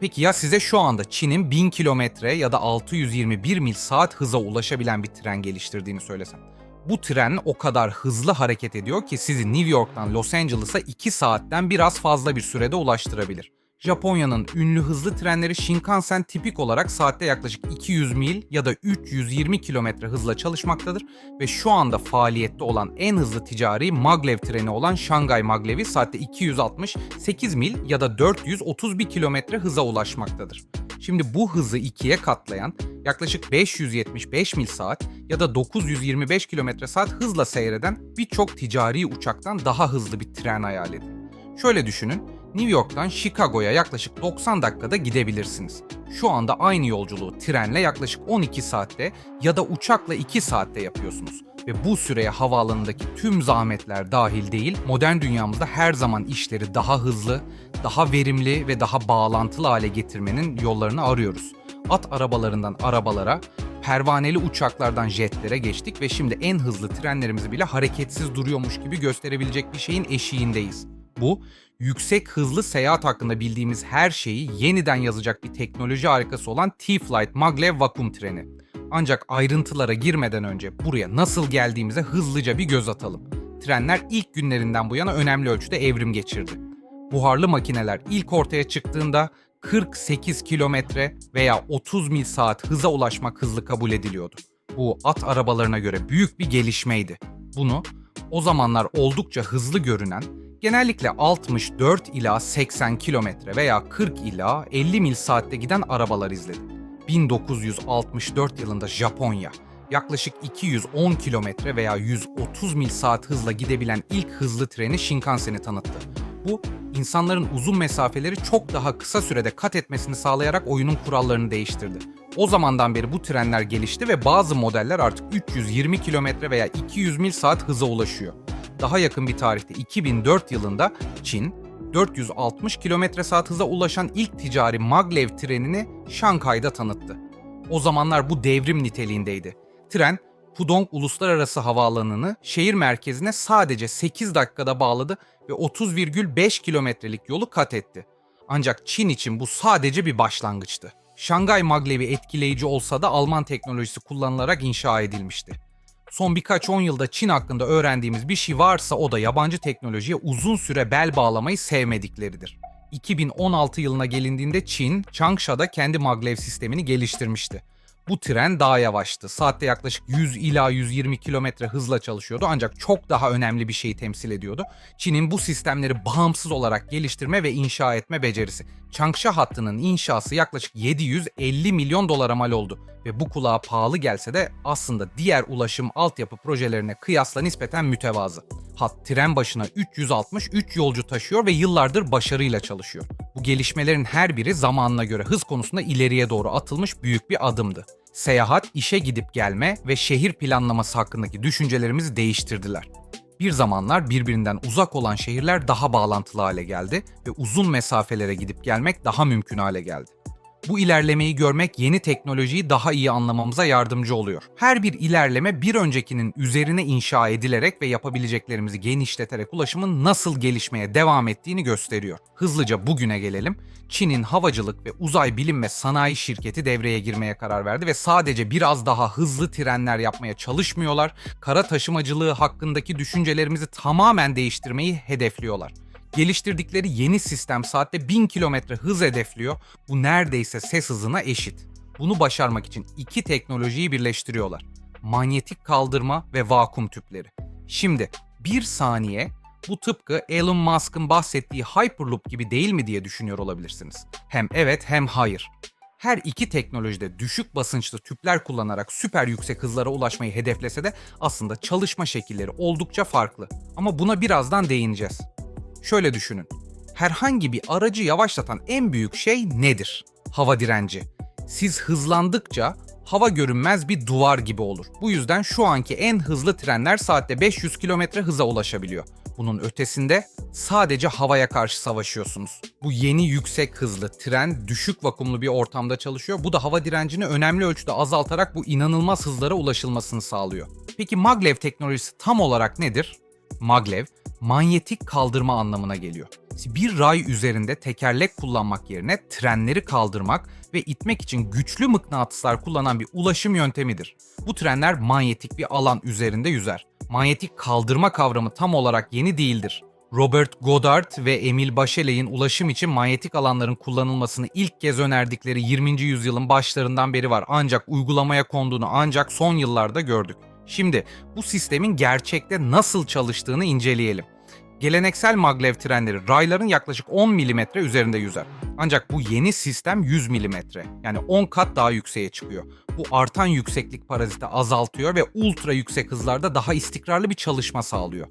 Peki ya size şu anda Çin'in 1000 kilometre ya da 621 mil saat hıza ulaşabilen bir tren geliştirdiğini söylesem? Bu tren o kadar hızlı hareket ediyor ki sizi New York'tan Los Angeles'a 2 saatten biraz fazla bir sürede ulaştırabilir. Japonya'nın ünlü hızlı trenleri Shinkansen tipik olarak saatte yaklaşık 200 mil ya da 320 kilometre hızla çalışmaktadır ve şu anda faaliyette olan en hızlı ticari maglev treni olan Şangay Maglev'i saatte 268 mil ya da 431 kilometre hıza ulaşmaktadır. Şimdi bu hızı ikiye katlayan yaklaşık 575 mil saat ya da 925 kilometre saat hızla seyreden birçok ticari uçaktan daha hızlı bir tren hayal edin. Şöyle düşünün, New York'tan Chicago'ya yaklaşık 90 dakikada gidebilirsiniz. Şu anda aynı yolculuğu trenle yaklaşık 12 saatte ya da uçakla 2 saatte yapıyorsunuz. Ve bu süreye havaalanındaki tüm zahmetler dahil değil, modern dünyamızda her zaman işleri daha hızlı, daha verimli ve daha bağlantılı hale getirmenin yollarını arıyoruz. At arabalarından arabalara, pervaneli uçaklardan jetlere geçtik ve şimdi en hızlı trenlerimizi bile hareketsiz duruyormuş gibi gösterebilecek bir şeyin eşiğindeyiz. Bu, yüksek hızlı seyahat hakkında bildiğimiz her şeyi yeniden yazacak bir teknoloji harikası olan T-Flight Maglev vakum treni. Ancak ayrıntılara girmeden önce buraya nasıl geldiğimize hızlıca bir göz atalım. Trenler ilk günlerinden bu yana önemli ölçüde evrim geçirdi. Buharlı makineler ilk ortaya çıktığında 48 kilometre veya 30 mil saat hıza ulaşmak hızlı kabul ediliyordu. Bu at arabalarına göre büyük bir gelişmeydi. Bunu o zamanlar oldukça hızlı görünen, genellikle 64 ila 80 kilometre veya 40 ila 50 mil saatte giden arabalar izledi. 1964 yılında Japonya yaklaşık 210 kilometre veya 130 mil saat hızla gidebilen ilk hızlı treni Shinkansen'i tanıttı. Bu, insanların uzun mesafeleri çok daha kısa sürede kat etmesini sağlayarak oyunun kurallarını değiştirdi. O zamandan beri bu trenler gelişti ve bazı modeller artık 320 kilometre veya 200 mil saat hıza ulaşıyor. Daha yakın bir tarihte 2004 yılında Çin, 460 kilometre saat hıza ulaşan ilk ticari maglev trenini Şanghay'da tanıttı. O zamanlar bu devrim niteliğindeydi. Tren, Pudong Uluslararası Havaalanı'nı şehir merkezine sadece 8 dakikada bağladı ve 30,5 kilometrelik yolu kat etti. Ancak Çin için bu sadece bir başlangıçtı. Şangay Maglev'i etkileyici olsa da Alman teknolojisi kullanılarak inşa edilmişti. Son birkaç on yılda Çin hakkında öğrendiğimiz bir şey varsa o da yabancı teknolojiye uzun süre bel bağlamayı sevmedikleridir. 2016 yılına gelindiğinde Çin, Changsha kendi maglev sistemini geliştirmişti. Bu tren daha yavaştı. Saatte yaklaşık 100 ila 120 kilometre hızla çalışıyordu ancak çok daha önemli bir şeyi temsil ediyordu. Çin'in bu sistemleri bağımsız olarak geliştirme ve inşa etme becerisi. Changsha hattının inşası yaklaşık 750 milyon dolara mal oldu ve bu kulağa pahalı gelse de aslında diğer ulaşım altyapı projelerine kıyasla nispeten mütevazı. Hat tren başına 363 yolcu taşıyor ve yıllardır başarıyla çalışıyor. Bu gelişmelerin her biri zamanına göre hız konusunda ileriye doğru atılmış büyük bir adımdı. Seyahat, işe gidip gelme ve şehir planlaması hakkındaki düşüncelerimizi değiştirdiler. Bir zamanlar birbirinden uzak olan şehirler daha bağlantılı hale geldi ve uzun mesafelere gidip gelmek daha mümkün hale geldi. Bu ilerlemeyi görmek yeni teknolojiyi daha iyi anlamamıza yardımcı oluyor. Her bir ilerleme bir öncekinin üzerine inşa edilerek ve yapabileceklerimizi genişleterek ulaşımın nasıl gelişmeye devam ettiğini gösteriyor. Hızlıca bugüne gelelim. Çin'in havacılık ve uzay bilim ve sanayi şirketi devreye girmeye karar verdi ve sadece biraz daha hızlı trenler yapmaya çalışmıyorlar. Kara taşımacılığı hakkındaki düşüncelerimizi tamamen değiştirmeyi hedefliyorlar. Geliştirdikleri yeni sistem saatte 1000 kilometre hız hedefliyor. Bu neredeyse ses hızına eşit. Bunu başarmak için iki teknolojiyi birleştiriyorlar. Manyetik kaldırma ve vakum tüpleri. Şimdi bir saniye bu tıpkı Elon Musk'ın bahsettiği Hyperloop gibi değil mi diye düşünüyor olabilirsiniz. Hem evet hem hayır. Her iki teknolojide düşük basınçlı tüpler kullanarak süper yüksek hızlara ulaşmayı hedeflese de aslında çalışma şekilleri oldukça farklı. Ama buna birazdan değineceğiz. Şöyle düşünün. Herhangi bir aracı yavaşlatan en büyük şey nedir? Hava direnci. Siz hızlandıkça hava görünmez bir duvar gibi olur. Bu yüzden şu anki en hızlı trenler saatte 500 km hıza ulaşabiliyor. Bunun ötesinde sadece havaya karşı savaşıyorsunuz. Bu yeni yüksek hızlı tren düşük vakumlu bir ortamda çalışıyor. Bu da hava direncini önemli ölçüde azaltarak bu inanılmaz hızlara ulaşılmasını sağlıyor. Peki maglev teknolojisi tam olarak nedir? Maglev, manyetik kaldırma anlamına geliyor. Bir ray üzerinde tekerlek kullanmak yerine trenleri kaldırmak ve itmek için güçlü mıknatıslar kullanan bir ulaşım yöntemidir. Bu trenler manyetik bir alan üzerinde yüzer. Manyetik kaldırma kavramı tam olarak yeni değildir. Robert Goddard ve Emil Bachelet'in ulaşım için manyetik alanların kullanılmasını ilk kez önerdikleri 20. yüzyılın başlarından beri var. Ancak uygulamaya konduğunu ancak son yıllarda gördük. Şimdi bu sistemin gerçekte nasıl çalıştığını inceleyelim. Geleneksel maglev trenleri rayların yaklaşık 10 mm üzerinde yüzer. Ancak bu yeni sistem 100 mm yani 10 kat daha yükseğe çıkıyor. Bu artan yükseklik paraziti azaltıyor ve ultra yüksek hızlarda daha istikrarlı bir çalışma sağlıyor.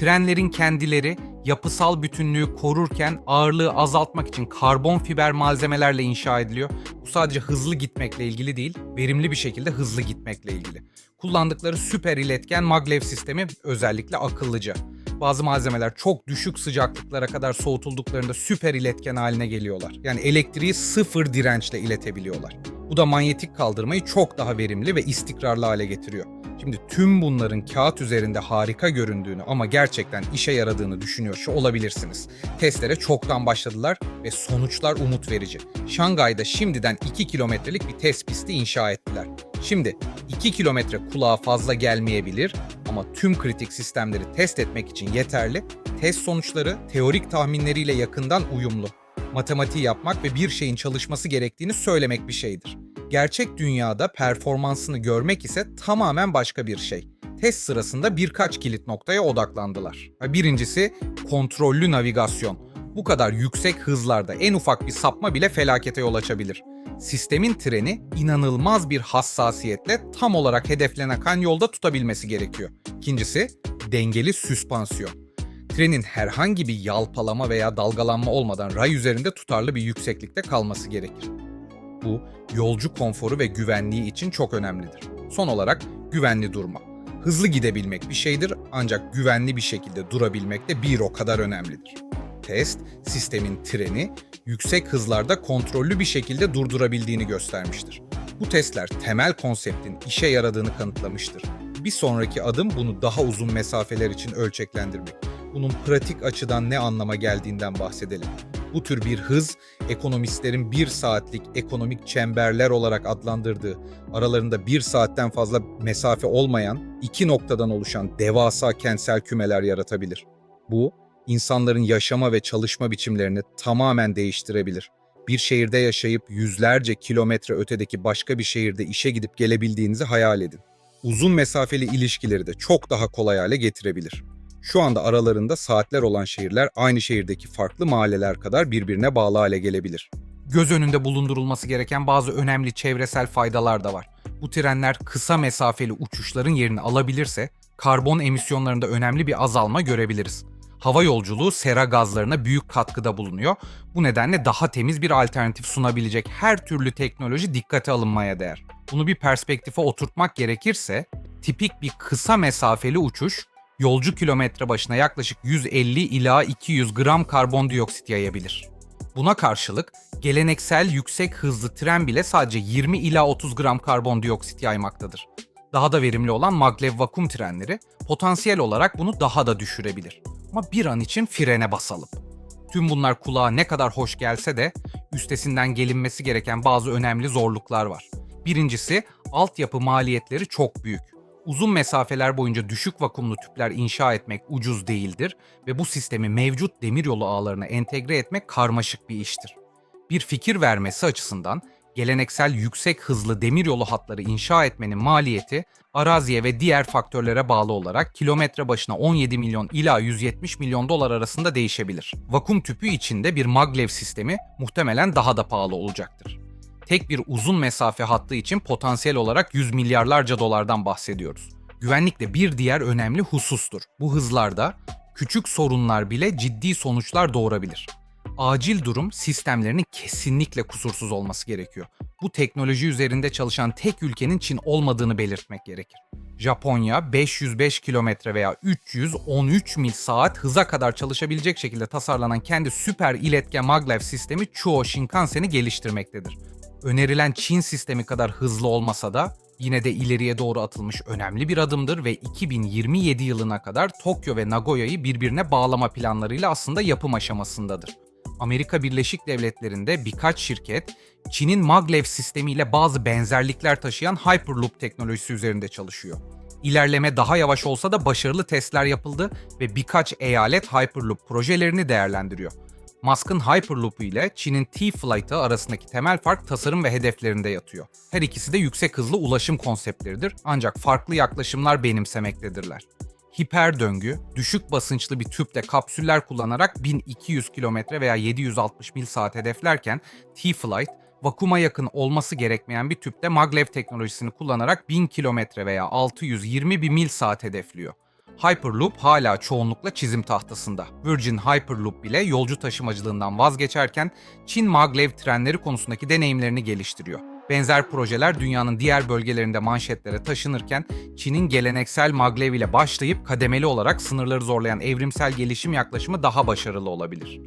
Trenlerin kendileri yapısal bütünlüğü korurken ağırlığı azaltmak için karbon fiber malzemelerle inşa ediliyor. Bu sadece hızlı gitmekle ilgili değil, verimli bir şekilde hızlı gitmekle ilgili. Kullandıkları süper iletken maglev sistemi özellikle akıllıca. Bazı malzemeler çok düşük sıcaklıklara kadar soğutulduklarında süper iletken haline geliyorlar. Yani elektriği sıfır dirençle iletebiliyorlar. Bu da manyetik kaldırmayı çok daha verimli ve istikrarlı hale getiriyor. Şimdi tüm bunların kağıt üzerinde harika göründüğünü ama gerçekten işe yaradığını düşünüyor şu olabilirsiniz. Testlere çoktan başladılar ve sonuçlar umut verici. Şangay'da şimdiden 2 kilometrelik bir test pisti inşa ettiler. Şimdi 2 kilometre kulağa fazla gelmeyebilir ama tüm kritik sistemleri test etmek için yeterli. Test sonuçları teorik tahminleriyle yakından uyumlu. Matematiği yapmak ve bir şeyin çalışması gerektiğini söylemek bir şeydir. Gerçek dünyada performansını görmek ise tamamen başka bir şey. Test sırasında birkaç kilit noktaya odaklandılar. Birincisi kontrollü navigasyon. Bu kadar yüksek hızlarda en ufak bir sapma bile felakete yol açabilir. Sistemin treni inanılmaz bir hassasiyetle tam olarak hedeflenen yolda tutabilmesi gerekiyor. İkincisi dengeli süspansiyon. Trenin herhangi bir yalpalama veya dalgalanma olmadan ray üzerinde tutarlı bir yükseklikte kalması gerekir. Bu yolcu konforu ve güvenliği için çok önemlidir. Son olarak güvenli durma. Hızlı gidebilmek bir şeydir ancak güvenli bir şekilde durabilmek de bir o kadar önemlidir. Test, sistemin treni yüksek hızlarda kontrollü bir şekilde durdurabildiğini göstermiştir. Bu testler temel konseptin işe yaradığını kanıtlamıştır. Bir sonraki adım bunu daha uzun mesafeler için ölçeklendirmek. Bunun pratik açıdan ne anlama geldiğinden bahsedelim. Bu tür bir hız, ekonomistlerin bir saatlik ekonomik çemberler olarak adlandırdığı, aralarında bir saatten fazla mesafe olmayan, iki noktadan oluşan devasa kentsel kümeler yaratabilir. Bu, insanların yaşama ve çalışma biçimlerini tamamen değiştirebilir. Bir şehirde yaşayıp yüzlerce kilometre ötedeki başka bir şehirde işe gidip gelebildiğinizi hayal edin. Uzun mesafeli ilişkileri de çok daha kolay hale getirebilir. Şu anda aralarında saatler olan şehirler aynı şehirdeki farklı mahalleler kadar birbirine bağlı hale gelebilir. Göz önünde bulundurulması gereken bazı önemli çevresel faydalar da var. Bu trenler kısa mesafeli uçuşların yerini alabilirse karbon emisyonlarında önemli bir azalma görebiliriz. Hava yolculuğu sera gazlarına büyük katkıda bulunuyor. Bu nedenle daha temiz bir alternatif sunabilecek her türlü teknoloji dikkate alınmaya değer. Bunu bir perspektife oturtmak gerekirse, tipik bir kısa mesafeli uçuş yolcu kilometre başına yaklaşık 150 ila 200 gram karbondioksit yayabilir. Buna karşılık geleneksel yüksek hızlı tren bile sadece 20 ila 30 gram karbondioksit yaymaktadır. Daha da verimli olan maglev vakum trenleri potansiyel olarak bunu daha da düşürebilir. Ama bir an için frene basalım. Tüm bunlar kulağa ne kadar hoş gelse de üstesinden gelinmesi gereken bazı önemli zorluklar var. Birincisi altyapı maliyetleri çok büyük uzun mesafeler boyunca düşük vakumlu tüpler inşa etmek ucuz değildir ve bu sistemi mevcut demiryolu ağlarına entegre etmek karmaşık bir iştir. Bir fikir vermesi açısından geleneksel yüksek hızlı demiryolu hatları inşa etmenin maliyeti araziye ve diğer faktörlere bağlı olarak kilometre başına 17 milyon ila 170 milyon dolar arasında değişebilir. Vakum tüpü içinde bir maglev sistemi muhtemelen daha da pahalı olacaktır tek bir uzun mesafe hattı için potansiyel olarak 100 milyarlarca dolardan bahsediyoruz. Güvenlik de bir diğer önemli husustur. Bu hızlarda küçük sorunlar bile ciddi sonuçlar doğurabilir. Acil durum sistemlerinin kesinlikle kusursuz olması gerekiyor. Bu teknoloji üzerinde çalışan tek ülkenin Çin olmadığını belirtmek gerekir. Japonya 505 kilometre veya 313 mil saat hıza kadar çalışabilecek şekilde tasarlanan kendi süper iletken maglev sistemi Chuo Shinkansen'i geliştirmektedir. Önerilen Çin sistemi kadar hızlı olmasa da yine de ileriye doğru atılmış önemli bir adımdır ve 2027 yılına kadar Tokyo ve Nagoya'yı birbirine bağlama planlarıyla aslında yapım aşamasındadır. Amerika Birleşik Devletleri'nde birkaç şirket Çin'in maglev sistemiyle bazı benzerlikler taşıyan Hyperloop teknolojisi üzerinde çalışıyor. İlerleme daha yavaş olsa da başarılı testler yapıldı ve birkaç eyalet Hyperloop projelerini değerlendiriyor. Musk'ın Hyperloop ile Çin'in T-Flight'ı arasındaki temel fark tasarım ve hedeflerinde yatıyor. Her ikisi de yüksek hızlı ulaşım konseptleridir ancak farklı yaklaşımlar benimsemektedirler. Hiper döngü, düşük basınçlı bir tüpte kapsüller kullanarak 1200 km veya 760 mil saat hedeflerken T-Flight, vakuma yakın olması gerekmeyen bir tüpte maglev teknolojisini kullanarak 1000 km veya 620 bir mil saat hedefliyor. Hyperloop hala çoğunlukla çizim tahtasında. Virgin Hyperloop bile yolcu taşımacılığından vazgeçerken Çin maglev trenleri konusundaki deneyimlerini geliştiriyor. Benzer projeler dünyanın diğer bölgelerinde manşetlere taşınırken Çin'in geleneksel maglev ile başlayıp kademeli olarak sınırları zorlayan evrimsel gelişim yaklaşımı daha başarılı olabilir.